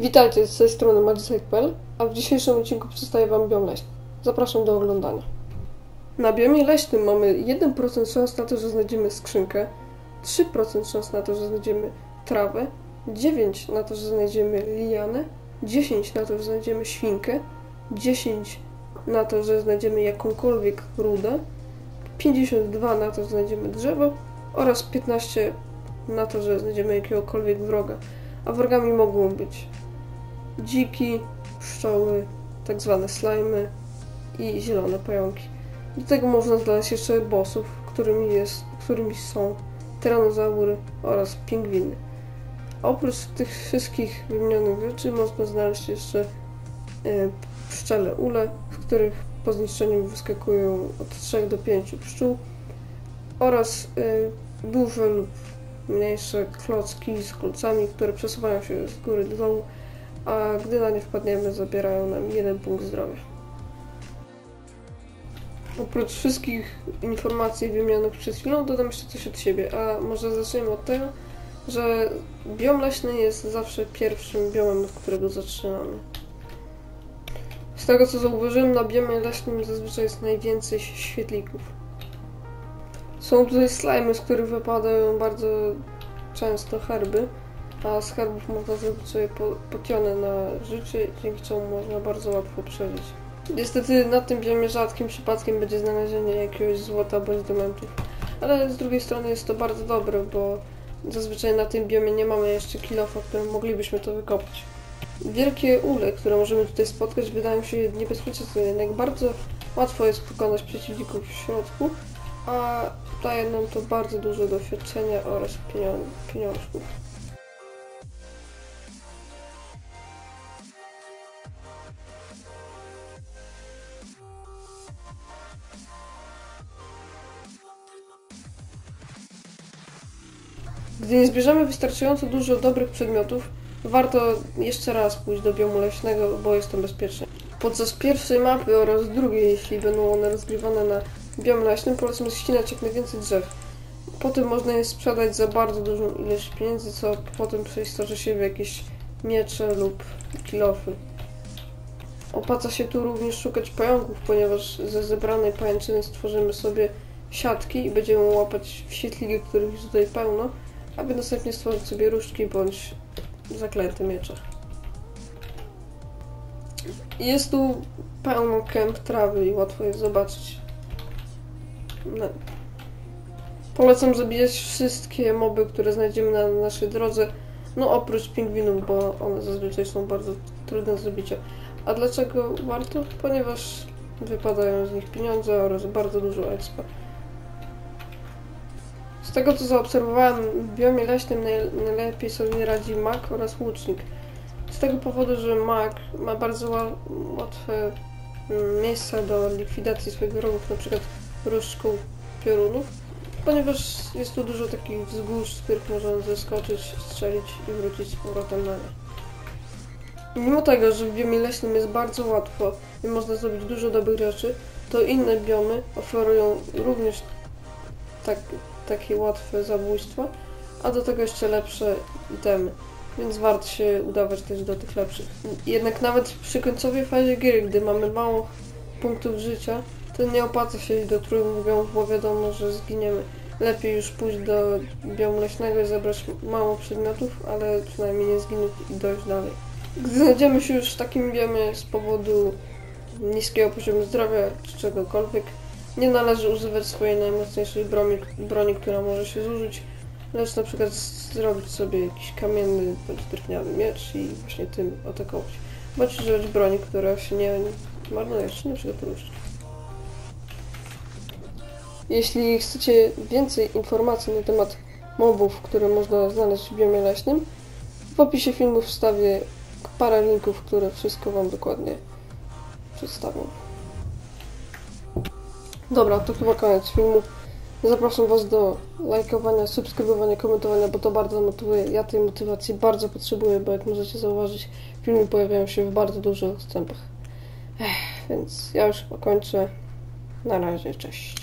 Witajcie, z tej strony Magicite.pl, a w dzisiejszym odcinku przedstawię Wam biom leśny. Zapraszam do oglądania. Na biomie leśnym mamy 1% szans na to, że znajdziemy skrzynkę, 3% szans na to, że znajdziemy trawę, 9 na to, że znajdziemy lianę, 10 na to, że znajdziemy świnkę, 10 na to, że znajdziemy jakąkolwiek rudę, 52 na to, że znajdziemy drzewo oraz 15 na to, że znajdziemy jakiegokolwiek wroga. A wrogami mogą być dziki, pszczoły, tak zwane slimy i zielone pająki. Do tego można znaleźć jeszcze bossów, którymi, jest, którymi są tyranozaury oraz pingwiny. A oprócz tych wszystkich wymienionych rzeczy można znaleźć jeszcze e, pszczele ule, w których po zniszczeniu wyskakują od 3 do 5 pszczół oraz e, duże lub mniejsze klocki z kolcami, które przesuwają się z góry do dołu, a gdy na nie wpadniemy, zabierają nam jeden punkt zdrowia. Oprócz wszystkich informacji wymienionych przed chwilą, dodam jeszcze coś od siebie, a może zaczniemy od tego, że biom leśny jest zawsze pierwszym biomem, od którego zaczynamy. Z tego co zauważyłem, na biomie leśnym zazwyczaj jest najwięcej świetlików. Są tutaj slimy, z których wypadają bardzo często herby, a z herbów można zrobić sobie potione na życie, dzięki czemu można bardzo łatwo przeżyć. Niestety na tym biomie rzadkim przypadkiem będzie znalezienie jakiegoś złota bądź dementów. Ale z drugiej strony jest to bardzo dobre, bo zazwyczaj na tym biomie nie mamy jeszcze kilofa, którym moglibyśmy to wykopać. Wielkie ule, które możemy tutaj spotkać, wydają się niebezpieczne, jednak bardzo łatwo jest pokonać przeciwników w środku, a daje nam to bardzo dużo doświadczenia oraz pieniążków. Gdy nie zbierzemy wystarczająco dużo dobrych przedmiotów, warto jeszcze raz pójść do biomu leśnego, bo jest to bezpieczne. Podczas pierwszej mapy oraz drugiej, jeśli będą one rozgrywane na biom leśnym, polecam ścinać jak najwięcej drzew. Potem można je sprzedać za bardzo dużą ilość pieniędzy, co potem przeistorzy się w jakieś miecze lub kilofy. Opłaca się tu również szukać pająków, ponieważ ze zebranej pajęczyny stworzymy sobie siatki i będziemy łapać świetliki, których jest tutaj pełno, aby następnie stworzyć sobie różdżki bądź zaklęte miecze. Jest tu pełno kęp trawy i łatwo je zobaczyć. No. Polecam zabijać wszystkie moby, które znajdziemy na naszej drodze, no oprócz pingwinów, bo one zazwyczaj są bardzo trudne do zabicia. A dlaczego warto? Ponieważ wypadają z nich pieniądze oraz bardzo dużo expa. Z tego co zaobserwowałem, w biomie leśnym najlepiej sobie radzi mak oraz łucznik. Z tego powodu, że mak ma bardzo łatwe mm, miejsca do likwidacji swoich wrogów, np. różdżką piorunów, ponieważ jest tu dużo takich wzgórz, z których można zeskoczyć, strzelić i wrócić z powrotem na nie. Mimo tego, że w biomie leśnym jest bardzo łatwo i można zrobić dużo dobrych rzeczy, to inne biomy oferują również tak, takie łatwe zabójstwa, a do tego jeszcze lepsze itemy, więc warto się udawać też do tych lepszych. Jednak nawet przy końcowej fazie gry, gdy mamy mało punktów życia, to nie opłaca się iść do biomów, bo wiadomo, że zginiemy. Lepiej już pójść do biomu leśnego i zebrać mało przedmiotów, ale przynajmniej nie zginąć i dojść dalej. Gdy znajdziemy się już w takim biomie z powodu niskiego poziomu zdrowia czy czegokolwiek, nie należy używać swojej najmocniejszej broni, broni która może się zużyć, lecz na przykład zrobić sobie jakiś kamienny bądź drewniany miecz i właśnie tym atakować. Bądź używać broni, która się nie marnuje, czy na przykład różdżki. Jeśli chcecie więcej informacji na temat mobów, które można znaleźć w biomie leśnym, w opisie filmu wstawię parę linków, które wszystko Wam dokładnie przedstawią. Dobra, to chyba koniec filmu. Zapraszam Was do lajkowania, subskrybowania, komentowania, bo to bardzo motywuje. Ja tej motywacji bardzo potrzebuję, bo jak możecie zauważyć, filmy pojawiają się w bardzo dużych wstępach. Ech, więc ja już chyba kończę. Na razie, cześć.